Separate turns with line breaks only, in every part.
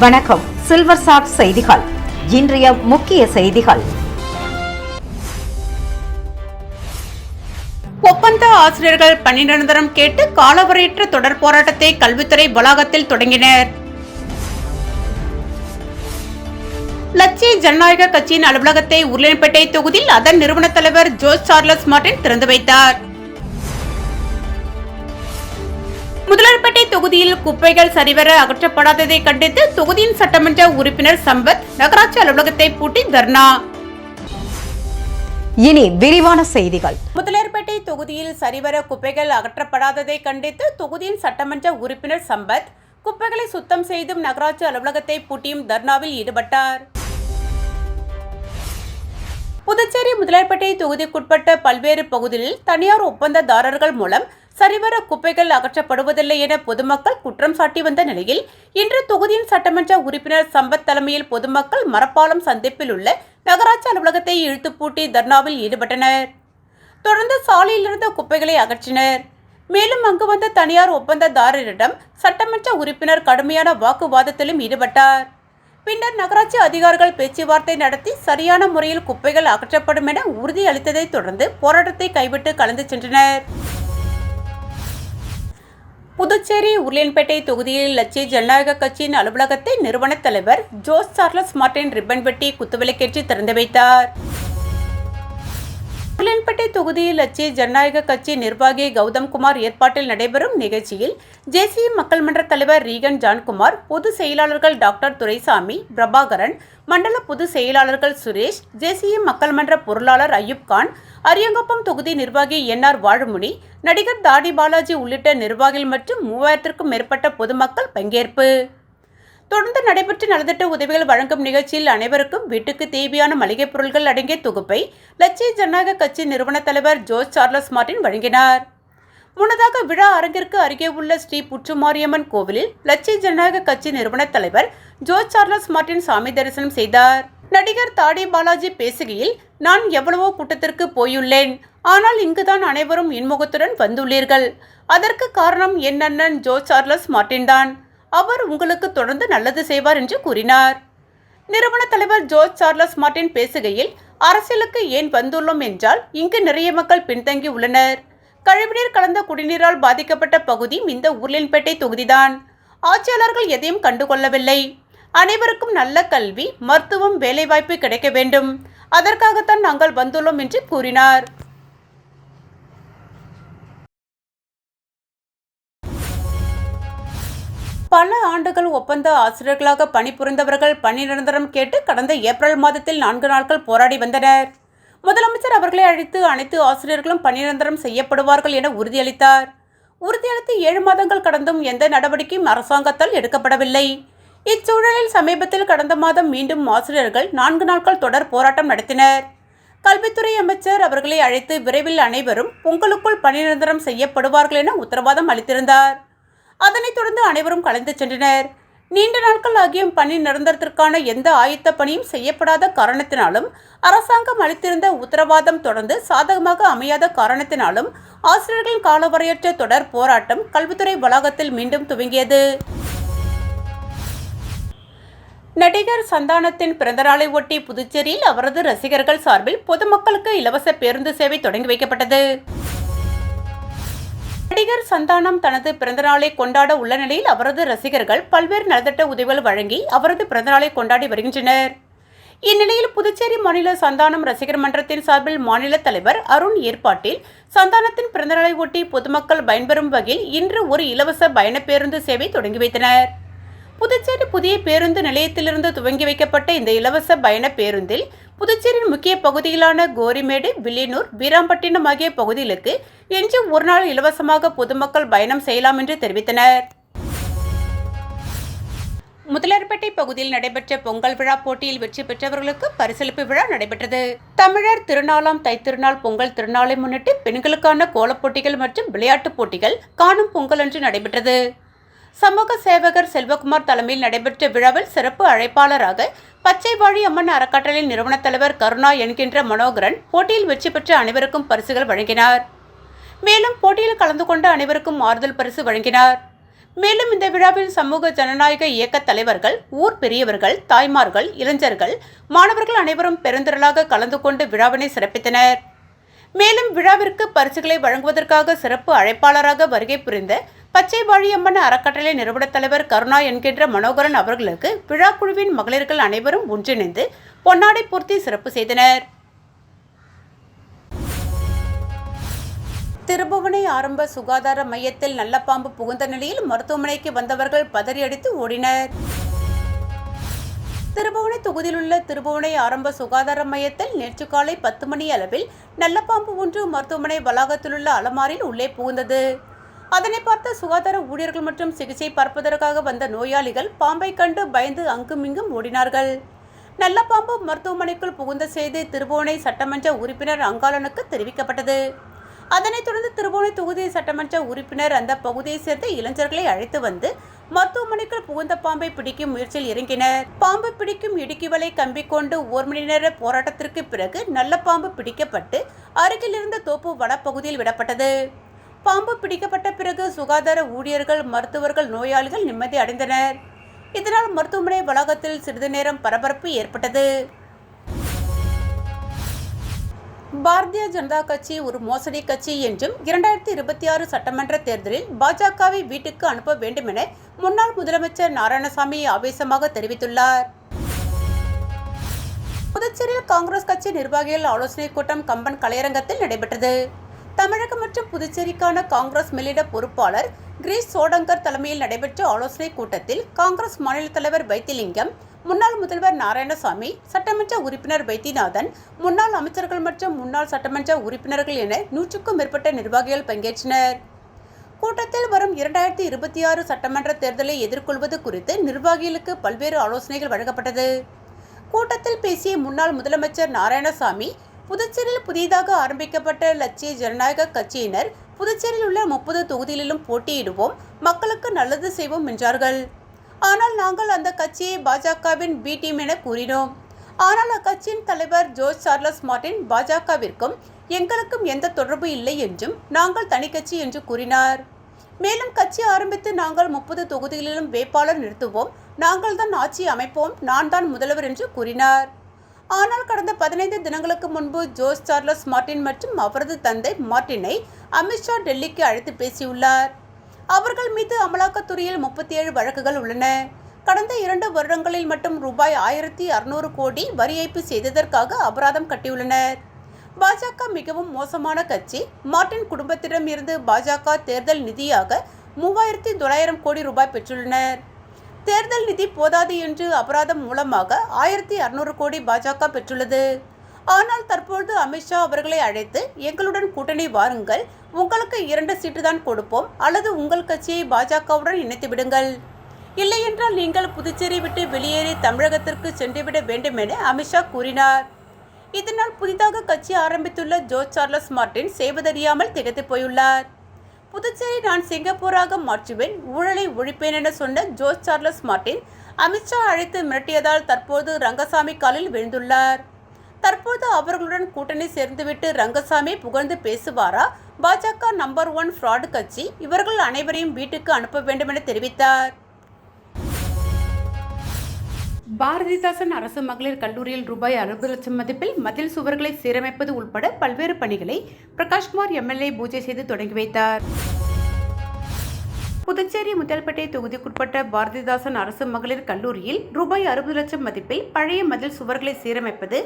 வணக்கம். Silver chat செய்திகள். இன்றைய முக்கிய செய்திகள்.
ஒப்பந்த ஆசிரியர்கள் பணி நிரந்தரம் கேட்டு காலவரையற்ற தொடர் போராட்டத்தை கல்வித்துறை வளாகத்தில் தொடங்கினர். லட்சிய ஜனநாயக கட்சியின் அலுவலகத்தை உருளையன்பேட்டை தொகுதியில் அதன் நிறுவன தலைவர் ஜோஸ் சார்லஸ் மார்டின் திறந்து வைத்தார். முதலர்பேட்டை தொகுதியில் குப்பைகள் சரிவர அகற்றப்படாததை கண்டித்து தொகுதியின் சட்டமன்ற உறுப்பினர் சம்பத் நகராட்சி அலுவலகத்தை பூட்டி தர்ணா.
இனி விரிவான செய்திகள்.
முதலியார்பேட்டை தொகுதியில் சரிவர குப்பைகள் அகற்றப்படாததை கண்டித்து தொகுதியின் சட்டமன்ற உறுப்பினர் சம்பத் குப்பைகளை சுத்தம் செய்தும் நகராட்சி அலுவலகத்தை பூட்டியும் தர்ணாவில் ஈடுபட்டார். புதுச்சேரி முதலியார்பேட்டை தொகுதிக்குட்பட்ட பல்வேறு பகுதிகளில் தனியார் ஒப்பந்ததாரர்கள் மூலம் சரிவர குப்பைகள் அகற்றப்படுவதில்லை என பொதுமக்கள் குற்றம் சாட்டி வந்த நிலையில் இன்று தொகுதியின் சட்டமன்ற உறுப்பினர் சம்பத் தலைமையில் பொதுமக்கள் மரப்பாலம் சந்திப்பில் உள்ள நகராட்சி அலுவலகத்தை இழுத்து பூட்டி தர்ணாவில் ஈடுபட்டனர். தொடர்ந்து சாலையில் இருந்த குப்பைகளை அகற்றினர். மேலும் அங்கு வந்த தனியார் ஒப்பந்ததாரரிடம் சட்டமன்ற உறுப்பினர் கடுமையான வாக்குவாதத்திலும் ஈடுபட்டார். பின்னர் நகராட்சி அதிகாரிகள் பேச்சுவார்த்தை நடத்தி சரியான முறையில் குப்பைகள் அகற்றப்படும் என உறுதியளித்ததைத் தொடர்ந்து போராட்டத்தை கைவிட்டு கலந்து சென்றனர். புதுச்சேரி உருளையன்பேட்டை தொகுதியில் லட்சிய ஜனநாயக கட்சியின் அலுவலகத்தை நிறுவன தலைவர் ஜோஸ் சார்லஸ் மார்டின் ரிப்பன் வெட்டி குத்துவிளக்கேற்றி திறந்து வைத்தார். உருளையன்பேட்டை தொகுதியில் லட்சிய ஜனநாயக கட்சி நிர்வாகி கௌதம்குமார் ஏற்பாட்டில் நடைபெறும் நிகழ்ச்சியில் ஜேசிய மக்கள் மன்ற தலைவர் ரீகன் ஜான்குமார் பொது செயலாளர்கள் டாக்டர் துரைசாமி பிரபாகரன் மண்டல பொதுச் செயலாளர்கள் சுரேஷ் ஜேசிய மக்கள் மன்ற பொருளாளர் அய்யூப் கான் அரியங்குப்பம் தொகுதி நிர்வாகி என் ஆர் வாழுமுனி நடிகர் தாடி பாலாஜி உள்ளிட்ட நிர்வாகிகள் மற்றும் மூவாயிரத்திற்கும் மேற்பட்ட பொதுமக்கள் பங்கேற்பு. தொடர்ந்து நடைபெற்ற நலத்திட்ட உதவிகள் வழங்கும் நிகழ்ச்சியில் அனைவருக்கும் வீட்டுக்கு தேவையான மளிகைப் பொருட்கள் அடங்கிய தொகுப்பை லட்சிய ஜனநாயக கட்சி நிறுவன தலைவர் ஜோஸ் சார்லஸ் மார்டின் வழங்கினார். முன்னதாக விழா அரங்கிற்கு அருகே உள்ள ஸ்ரீ புற்றுமாரியம்மன் கோவிலில் லட்சிய ஜனநாயக கட்சி நிறுவன தலைவர் ஜோஸ் சார்லஸ் மார்டின் சாமி தரிசனம் செய்தார். நடிகர் தாடி பாலாஜி பேசுகையில் நான் எவ்வளவோ கூட்டத்திற்கு போயுள்ளேன். ஆனால் இங்குதான் அனைவரும் இன்முகத்துடன் வந்துள்ளீர்கள். அதற்கு காரணம் என் அண்ணன் ஜோ சார்லஸ் மார்டின் தான் அவர் உங்களுக்கு தொடர்ந்து நல்லது செய்வார் என்று கூறினார். நிறுவன தலைவர் ஜோர்ஜ் சார்லஸ் மார்டின் பேசுகையில் அரசியலுக்கு ஏன் வந்துள்ளோம் என்றால் இங்கு நிறைய மக்கள் பின்தங்கி உள்ளனர். கழிவுநீர் கலந்த குடிநீரால் பாதிக்கப்பட்ட பகுதி இந்த உருளின்பேட்டை தொகுதிதான். ஆட்சியாளர்கள் எதையும் கண்டுகொள்ளவில்லை. அனைவருக்கும் நல்ல கல்வி மருத்துவம் வேலைவாய்ப்பு கிடைக்க வேண்டும். அதற்காகத்தான் நாங்கள் வந்துள்ளோம் என்று கூறினார். பல ஆண்டுகள் ஒப்பந்த ஆசிரியர்களாக பணிபுரிந்தவர்கள் பணி நிரந்தரம் கேட்டு கடந்த ஏப்ரல் மாதத்தில் நான்கு நாட்கள் போராடி வந்தனர். முதலமைச்சர் அவர்களை அழைத்து அனைத்து ஆசிரியர்களும் பணி நிரந்தரம் செய்யப்படுவார்கள் என உறுதியளித்தார். உறுதியளித்து ஏழு மாதங்கள் கடந்தும் எந்த நடவடிக்கையும் அரசாங்கத்தால் எடுக்கப்படவில்லை. இச்சூழலில் சமீபத்தில் கடந்த மாதம் மீண்டும் ஆசிரியர்கள் நான்கு நாட்கள் தொடர் போராட்டம் நடத்தினர். கல்வித்துறை அமைச்சர் அவர்களை அழைத்து விரைவில் அனைவரும் பொங்கலுக்குள் பணி நிரந்தரம் செய்யப்படுவார்கள் என உத்தரவாதம் அளித்திருந்தார். அதனைத் தொடர்ந்து அனைவரும் கலந்து சென்றனர். நீண்ட நாட்கள் ஆகியும் பணி நிரந்தரத்திற்கான எந்த ஆயத்த பணியும் செய்யப்படாத காரணத்தினாலும் அரசாங்கம் அளித்திருந்த உத்தரவாதம் தொடர்ந்து சாதகமாக அமையாத காரணத்தினாலும் ஆசிரியர்களின் காலவரையற்ற தொடர் போராட்டம் கல்வித்துறை வளாகத்தில் மீண்டும் துவங்கியது. நடிகர் சந்தானத்தின் பிறந்தநாளை ஒட்டி புதுச்சேரியில் அவரது ரசிகர்கள் சார்பில் பொதுமக்களுக்கு இலவச பேருந்து சேவை தொடங்கி வைக்கப்பட்டது. நடிகர் சந்தானம் தனது பிறந்தநாளை கொண்டாட உள்ள நிலையில் அவரது ரசிகர்கள் பல்வேறு நலத்திட்ட உதவிகள் வழங்கி அவரது பிறந்தநாளை கொண்டாடி வருகின்றனர். இந்நிலையில் புதுச்சேரி மாநில சந்தானம் ரசிகர் மன்றத்தின் சார்பில் மாநில தலைவர் அருண் ஏற்பாட்டில் சந்தானத்தின் பிறந்தநாளை ஒட்டி பொதுமக்கள் பயன்பெறும் வகையில் இன்று ஒரு இலவச பயண பேருந்து சேவை தொடங்கி வைத்தனர். புதுச்சேரி புதிய பேருந்து நிலையத்திலிருந்து துவங்கி வைக்கப்பட்ட இந்த இலவச பயண பேருந்தில் புதுச்சேரியின் முக்கிய பகுதிகளான கோரிமேடு வில்லியனூர் வீராம்பட்டினம் ஆகிய பகுதிகளுக்கு இன்று ஒரு நாள் இலவசமாக பொதுமக்கள் பயணம் செய்யலாம் என்று தெரிவித்தனர். முதலர்பேட்டை பகுதியில் நடைபெற்ற பொங்கல் விழா போட்டியில் வெற்றி பெற்றவர்களுக்கு பரிசளிப்பு விழா நடைபெற்றது. தமிழர் திருநாளாம் தைத்திருநாள் பொங்கல் திருநாளை முன்னிட்டு பெண்களுக்கான கோலப் போட்டிகள் மற்றும் விளையாட்டுப் போட்டிகள் காணும் பொங்கல் அன்று நடைபெற்றது. சமூக சேவகர் செல்வகுமார் தலைமையில் நடைபெற்ற விழாவில் சிறப்பு அழைப்பாளராக பச்சைவாழி அம்மன் அறக்கட்டளை நிறுவன தலைவர் கருணா என்கின்ற மனோகரன் போட்டியில் வெற்றி பெற்ற அனைவருக்கும் பரிசுகள் வழங்கினார். மேலும் போட்டியில் கலந்து கொண்ட அனைவருக்கும் ஆறுதல் பரிசு வழங்கினார். மேலும் இந்த விழாவில் சமூக ஜனநாயக இயக்க தலைவர்கள் ஊர் பெரியவர்கள் தாய்மார்கள் இளைஞர்கள் மாணவர்கள் அனைவரும் பெருந்திரளாக கலந்து கொண்டு விழாவினை சிறப்பித்தனர். மேலும் விழாவிற்கு பரிசுகளை வழங்குவதற்காக சிறப்பு அழைப்பாளராக வருகை புரிந்த பச்சை வாழியம்மன் அறக்கட்டளை நிறுவனத் தலைவர் கருணா என்கின்ற மனோகரன் அவர்களுக்கு விழா குழுவின் மகளிர்கள் அனைவரும் ஒன்றிணைந்து பொன்னாடை பூர்த்தி சிறப்பு செய்தனர். திருபுவனை ஆரம்ப சுகாதார மையத்தில் நல்ல பாம்பு புகுந்த நிலையில் மருத்துவமனைக்கு வந்தவர்கள் பதறியடித்து ஓடினர். திருபுவனை தொகுதியில் உள்ள திருபுவனை ஆரம்ப சுகாதார மையத்தில் நேற்று காலை பத்து மணி அளவில் நல்ல பாம்பு ஒன்று மருத்துவமனை வளாகத்திலுள்ள அலமாரில் உள்ளே புகுந்தது. அதனை பார்த்த சுகாதார ஊழியர்கள் மற்றும் சிகிச்சை பார்ப்பதற்காக வந்த நோயாளிகள் பாம்பை கண்டு பயந்து அங்குமிங்கும் ஓடினார்கள். நல்ல பாம்பு மருத்துவமனைக்குள் புகுந்த செய்தி திருபுவனை சட்டமன்ற உறுப்பினர் அங்காளனுக்கு தெரிவிக்கப்பட்டது. அதனைத் தொடர்ந்து திருபுவனை தொகுதி சட்டமன்ற உறுப்பினர் அந்த பகுதியைச் சேர்ந்த இளைஞர்களை அழைத்து வந்து மருத்துவமனைக்குள் புகுந்த பாம்பை பிடிக்கும் முயற்சியில் இறங்கினர். பாம்பு பிடிக்கும் இடுக்கி வலை கம்பி கொண்டு ஒரு மணி நேர போராட்டத்திற்கு பிறகு நல்ல பாம்பு பிடிக்கப்பட்டு அருகில் இருந்த தோப்பு வனப்பகுதியில் விடப்பட்டது. பாம்பு பிடிக்கப்பட்ட பிறகு சுகாதார ஊழியர்கள் மருத்துவர்கள் நோயாளிகள் நிம்மதி அடைந்தனர். இதனால் மருத்துவமனை வளாகத்தில் சிறிது நேரம் பரபரப்பு ஏற்பட்டது. பாரதிய ஜனதா கட்சி ஒரு மோசடி கட்சி என்றும் இரண்டாயிரத்தி இருபத்தி ஆறு சட்டமன்ற தேர்தலில் பாஜகவை வீட்டுக்கு அனுப்ப வேண்டும் என முன்னாள் முதலமைச்சர் நாராயணசாமி ஆவேசமாக தெரிவித்துள்ளார். புதுச்சேரியில் காங்கிரஸ் கட்சி நிர்வாகிகள் ஆலோசனைக் கூட்டம் கம்பன் கலையரங்கத்தில் நடைபெற்றது. தமிழகம் மற்றும் புதுச்சேரிக்கான காங்கிரஸ் மேலிட பொறுப்பாளர் கிரீஷ் சோடங்கர் தலைமையில் நடைபெற்ற ஆலோசனைக் கூட்டத்தில் காங்கிரஸ் மாநில தலைவர் வைத்திலிங்கம் முன்னாள் முதல்வர் நாராயணசாமி சட்டமன்ற உறுப்பினர் வைத்தியநாதன் முன்னாள் அமைச்சர்கள் மற்றும் முன்னாள் சட்டமன்ற உறுப்பினர்கள் என நூற்றுக்கும் மேற்பட்ட நிர்வாகிகள் பங்கேற்றனர். கூட்டத்தில் வரும் இரண்டாயிரத்தி இருபத்தி ஆறு சட்டமன்ற தேர்தலை எதிர்கொள்வது குறித்து நிர்வாகிகளுக்கு பல்வேறு ஆலோசனைகள் வழங்கப்பட்டது. கூட்டத்தில் பேசிய முன்னாள் முதலமைச்சர் நாராயணசாமி புதுச்சேரியில் புதிதாக ஆரம்பிக்கப்பட்ட லட்சிய ஜனநாயக கட்சியினர் புதுச்சேரியில் உள்ள முப்பது தொகுதிகளிலும் போட்டியிடுவோம் மக்களுக்கு நல்லது செய்வோம் என்றார்கள். ஆனால் நாங்கள் அந்த கட்சியை பாஜகவின் பி டீம் என கூறினோம். ஆனால் அக்கட்சியின் தலைவர் ஜோர்ஜ் சார்லஸ் மார்டின் பாஜகவிற்கும் எங்களுக்கும் எந்த தொடர்பு இல்லை என்றும் நாங்கள் தனி கட்சி என்று கூறினார். மேலும் கட்சி ஆரம்பித்து நாங்கள் முப்பது தொகுதிகளிலும் வேட்பாளர் நிறுத்துவோம். நாங்கள் தான் ஆட்சி அமைப்போம். நான் தான் முதல்வர் என்று கூறினார். ஆனால் கடந்த பதினைந்து தினங்களுக்கு முன்பு ஜோர்ஜ் சார்லஸ் மார்டின் மற்றும் அவரது தந்தை மார்டினை அமித்ஷா டெல்லிக்கு அழைத்து பேசியுள்ளார். அவர்கள் மீது அமலாக்கத்துறையில் முப்பத்தி ஏழு வழக்குகள் உள்ளன. கடந்த இரண்டு வருடங்களில் மட்டும் ரூபாய் ஆயிரத்தி அறுநூறு கோடி வரி ஏய்ப்பு செய்ததற்காக அபராதம் கட்டியுள்ளனர். பாஜக மிகவும் மோசமான கட்சி. மார்டின் குடும்பத்திடம் இருந்து பாஜக தேர்தல் நிதியாக மூவாயிரத்தி தொள்ளாயிரம் கோடி ரூபாய் பெற்றுள்ளனர். தேர்தல் நிதி போதாது என்று அபராதம் மூலமாக ஆயிரத்தி அறுநூறு கோடி பாஜக பெற்றுள்ளது. ஆனால் தற்பொழுது அமித்ஷா அவர்களை அழைத்து எங்களுடன் கூட்டணி வாருங்கள். உங்களுக்கு இரண்டு சீட்டு தான் கொடுப்போம். அல்லது உங்கள் கட்சியை பாஜகவுடன் இணைத்து விடுங்கள். இல்லையென்றால் நீங்கள் புதுச்சேரி விட்டு வெளியேறி தமிழகத்திற்கு சென்றுவிட வேண்டும் என அமித்ஷா கூறினார். இதனால் புதிதாக கட்சி ஆரம்பித்துள்ள ஜோ சார்லஸ் மார்டின் செய்வதறியாமல் திகைத்து போயுள்ளார். புதுச்சேரி நான் சிங்கப்பூராக மாற்றுவேன் ஊழலை ஒழிப்பேன் என சொன்ன ஜோர்ஜ் சார்லஸ் மார்டின் அமித்ஷா அழைத்து மிரட்டியதால் தற்போது ரங்கசாமி காலில் விழுந்துள்ளார். தற்போது அவர்களுடன் கூட்டணி சேர்ந்துவிட்டு ரங்கசாமி புகழ்ந்து பேசுவாரா? பாஜக நம்பர் ஒன் ஃப்ராடு கட்சி இவர்கள் அனைவரையும் வீட்டுக்கு அனுப்ப வேண்டும் என தெரிவித்தார். பாரதிதாசன் அரசு மகளிர் கல்லூரியில் ரூபாய் அறுபது லட்சம் மதிப்பில் மதில் சுவர்களை சீரமைப்பது உள்பட பல்வேறு பணிகளை பிரகாஷ்குமார் எம்எல்ஏ பூஜை செய்து தொடங்கி வைத்தார். புதுச்சேரி முதல்பேட்டை தொகுதிக்குட்பட்ட பாரதிதாசன் அரசு மகளிர் கல்லூரியில் ரூபாய் அறுபது லட்சம் மதிப்பில் பழைய மதில் சுவர்களை சீரமைப்பது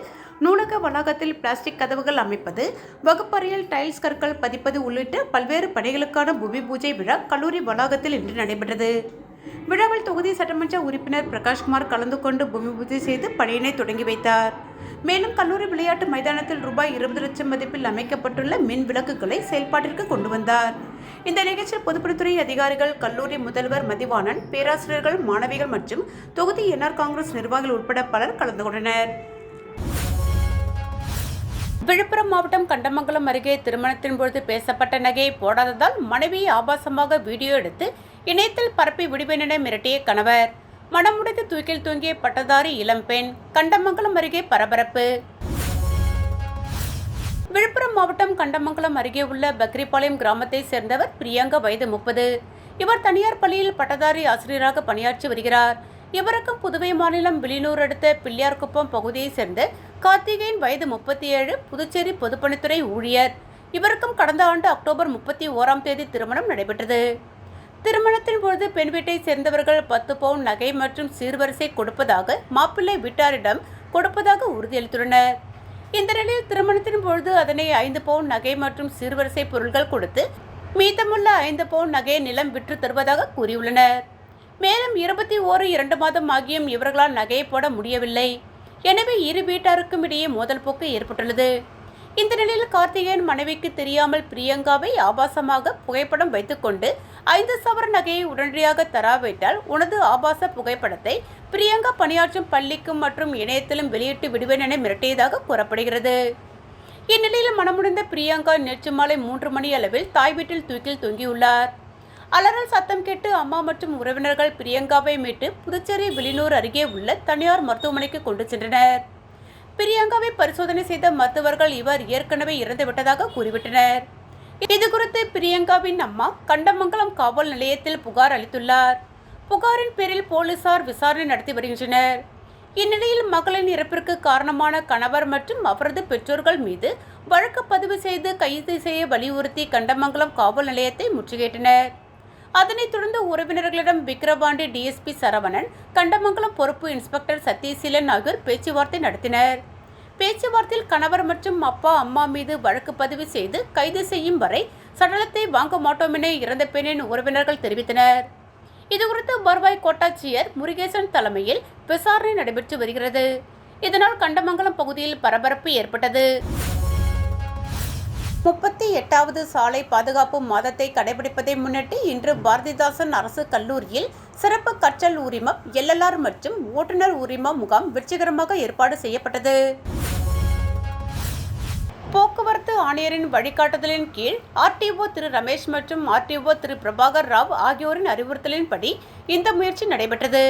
நூலக வளாகத்தில் பிளாஸ்டிக் கதவுகள் அமைப்பது வகுப்பறையில் டைல்ஸ் கற்கள் பதிப்பது உள்ளிட்ட பல்வேறு பணிகளுக்கான பூமி பூஜை விழா கல்லூரி வளாகத்தில் இன்று நடைபெற்றது. விழாவில் தொகுதி சட்டமன்ற உறுப்பினர் பிரகாஷ்குமார் கலந்து கொண்டு பூமி பூஜை செய்து பணியினை தொடங்கி வைத்தார். மேலும் கல்லூரி விளையாட்டு மைதானத்தில் ரூபாய் இருபது லட்சம் மதிப்பில் அமைக்கப்பட்டுள்ள மின் விளக்குகளை செயல்பாட்டிற்கு கொண்டு வந்தார். இந்த நிகழ்ச்சியில் பொதுப்பணித்துறை அதிகாரிகள் கல்லூரி முதல்வர் மதிவாணன் பேராசிரியர்கள் மாணவிகள் மற்றும் தொகுதி என்ஆர் காங்கிரஸ் நிர்வாகிகள் உட்பட பலர் கலந்து கொண்டனர். விழுப்புரம் மாவட்டம் கண்டமங்கலம் அருகே திருமணத்தின் பொழுது பேசப்பட்ட நகையை போடாததால் மனைவியை ஆபாசமாக வீடியோ எடுத்து இணையத்தில் பரப்பி விடுவேன் என மிரட்டிய கணவர். மனமுடைந்து தூக்கில் தூங்கிய பட்டதாரி இளம்பெண் கண்டமங்கலம் அருகே பரபரப்பு. விழுப்புரம் மாவட்டம் கண்டமங்கலம் அருகே உள்ள பக்ரிபாளையம் கிராமத்தை சேர்ந்தவர் பிரியங்கா வயது முப்பது. இவர் தனியார் பள்ளியில் பட்டதாரி ஆசிரியராக பணியாற்றி வருகிறார். இவருக்கும் புதுவை மாநிலம் வில்லியனூர் அடுத்த பிள்ளையார்குப்பம் பகுதியைச் சேர்ந்த கார்த்திகேயன் வயது முப்பத்தி ஏழு புதுச்சேரி பொதுப்பணித்துறை ஊழியர். இவருக்கும் கடந்த ஆண்டு அக்டோபர் முப்பத்தி ஓராம் தேதி திருமணம் நடைபெற்றது. திருமணத்தின் பொழுது பெண் வீட்டை சேர்ந்தவர்கள் பத்து பவுன் நகை மற்றும் சீர்வரிசை கொடுப்பதாக மாப்பிள்ளை வீட்டாரிடம் கொடுப்பதாக உறுதியளித்துள்ளனர். இந்த நிலையில் திருமணத்தின் பொழுது அதனை ஐந்து பவுன் நகை மற்றும் சீர்வரிசை பொருட்கள் கொடுத்து மீதமுள்ள ஐந்து பவுன் நகையை நிலம் விற்று தருவதாக கூறியுள்ளனர். மேலும் இருபத்தி ஓரு இரண்டு மாதம் ஆகியும் இவர்களால் நகையை போட முடியவில்லை. எனவே இரு வீட்டாருக்கும் இடையே மோதல் போக்கு ஏற்பட்டுள்ளது. இந்த நிலையில் கார்த்திகேயன் மனைவிக்கு தெரியாமல் பிரியங்காவை ஆபாசமாக புகைப்படம் வைத்துக்கொண்டு ஐந்து சவர நகையை உடனடியாக தராவிட்டால் உனது ஆபாச புகைப்படத்தை பிரியங்கா பணியாற்றும் பள்ளிக்கும் மற்றும் இணையத்திலும் வெளியிட்டு விடுவேன் என மிரட்டியதாக கூறப்படுகிறது. இந்நிலையில் மனமுடிந்த பிரியங்கா நேற்று மாலை மூன்று மணி அளவில் தாய் வீட்டில் தூக்கில் தொங்கியுள்ளார். அலறல் சத்தம் கேட்டு அம்மா மற்றும் உறவினர்கள் பிரியங்காவை மீட்டு புதுச்சேரி விலினூர் அருகே உள்ள தனியார் மருத்துவமனைக்கு கொண்டு சென்றனர். பிரியங்காவை பரிசோதனை செய்த மருத்துவர்கள் இவர் ஏற்கனவே இறந்துவிட்டதாக கூறிவிட்டனர். இது குறித்து பிரியங்காவின் அம்மா கண்டமங்கலம் காவல் நிலையத்தில் புகார் அளித்துள்ளார். புகாரின் பேரில் போலீசார் விசாரணை நடத்தி வருகின்றனர். இந்நிலையில் மகளின் இறப்பிற்கு காரணமான கணவர் மற்றும் அவரது பெற்றோர்கள் மீது வழக்கு பதிவு செய்து கைது செய்ய வலியுறுத்தி கண்டமங்கலம் காவல் நிலையத்தை முற்றுகையிட்டனர். அதனைத் தொடர்ந்து உறவினர்களிடம் விக்கிரவாண்டி டிஎஸ்பி சரவணன் கண்டமங்கலம் பொறுப்பு இன்ஸ்பெக்டர் சத்யசீலன் ஆகியோர் பேச்சுவார்த்தை நடத்தினர். பேச்சுவார்த்தையில் கணவர் மற்றும் அப்பா அம்மா மீது வழக்கு பதிவு செய்து கைது செய்யும் வரை சடலத்தை வாங்க மாட்டோம் என இறந்த பெண்ணின் உறவினர்கள் தெரிவித்தனர். இதுகுறித்து வருவாய் கோட்டாட்சியர் முருகேசன் தலைமையில் விசாரணை நடைபெற்று வருகிறது. இதனால் கண்டமங்கலம் பகுதியில் பரபரப்பு ஏற்பட்டது. முப்பத்தி எட்டாவது சாலை பாதுகாப்பு மாதத்தை கடைபிடிப்பதை முன்னிட்டு இன்று பாரதிதாசன் அரசு கல்லூரியில் சிறப்பு கற்றல் உரிமம் எல்எல்ஆர் மற்றும் ஓட்டுநர் உரிமம் முகாம் வெற்றிகரமாக ஏற்பாடு செய்யப்பட்டது. போக்குவரத்து ஆணையரின் வழிகாட்டுதலின் கீழ் ஆர்டிஓ திரு ரமேஷ் மற்றும் ஆர்டிஓ திரு பிரபாகர் ராவ் ஆகியோரின் அறிவுறுத்தலின்படி இந்த முயற்சி நடைபெற்றது.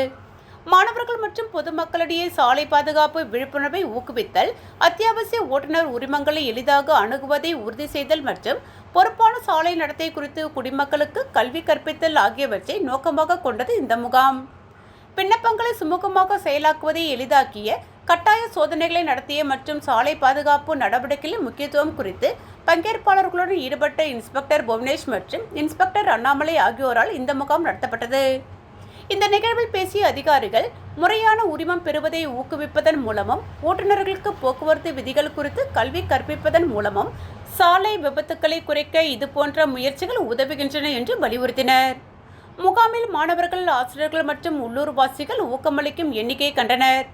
மாணவர்கள் மற்றும் பொதுமக்களிடையே சாலை பாதுகாப்பு விழிப்புணர்வை ஊக்குவித்தல் அத்தியாவசிய ஓட்டுநர் உரிமங்களை எளிதாக அணுகுவதை உறுதி செய்தல் மற்றும் பொறுப்பான சாலை நடத்தை குறித்து குடிமக்களுக்கு கல்வி கற்பித்தல் ஆகியவற்றை நோக்கமாக கொண்டது இந்த முகாம். விண்ணப்பங்களை சுமூகமாக செயலாக்குவதை எளிதாக்கிய கட்டாய சோதனைகளை நடத்திய மற்றும் சாலை பாதுகாப்பு நடவடிக்கைகளின் முக்கியத்துவம் குறித்து பங்கேற்பாளர்களுடன் ஈடுபட்ட இன்ஸ்பெக்டர் புவனேஷ் மற்றும் இன்ஸ்பெக்டர் அண்ணாமலை ஆகியோரால் இந்த முகாம் நடத்தப்பட்டது. இந்த நிகழ்வில் பேசிய அதிகாரிகள் முறையான உரிமம் பெறுவதை ஊக்குவிப்பதன் மூலமும் ஓட்டுநர்களுக்கு போக்குவரத்து விதிகள் குறித்து கல்வி கற்பிப்பதன் மூலமும் சாலை விபத்துக்களை குறைக்க இதுபோன்ற முயற்சிகள் உதவுகின்றன என்று வலியுறுத்தினர். முகாமில் மாணவர்கள் ஆசிரியர்கள் மற்றும் உள்ளூர்வாசிகள் ஊக்கமளிக்கும் எண்ணிக்கையை கண்டனர்.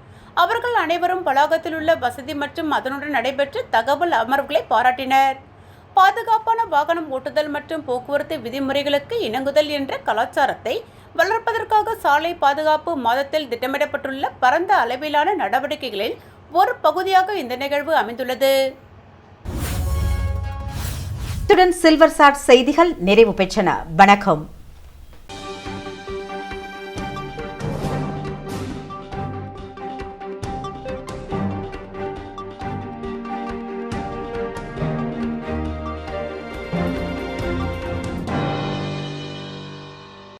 அவர்கள் அனைவரும் வளாகத்தில் உள்ள வசதி மற்றும் அதனுடன் நடைபெற்ற தகவல் அமர்வுகளை பாராட்டினர். பாதுகாப்பான வாகனம் ஓட்டுதல் மற்றும் போக்குவரத்து விதிமுறைகளுக்கு இணங்குதல் என்ற கலாச்சாரத்தை வளர்ப்பதற்காக சாலை பாதுகாப்பு மாதத்தில் திட்டமிடப்பட்டுள்ள பரந்த அளவிலான நடவடிக்கைகளில் ஒரு பகுதியாக இந்த நிகழ்வு அமைந்துள்ளது.
இத்துடன் சில்வர் சாட் செய்திகள் நிறைவு பெற்றன. வணக்கம்.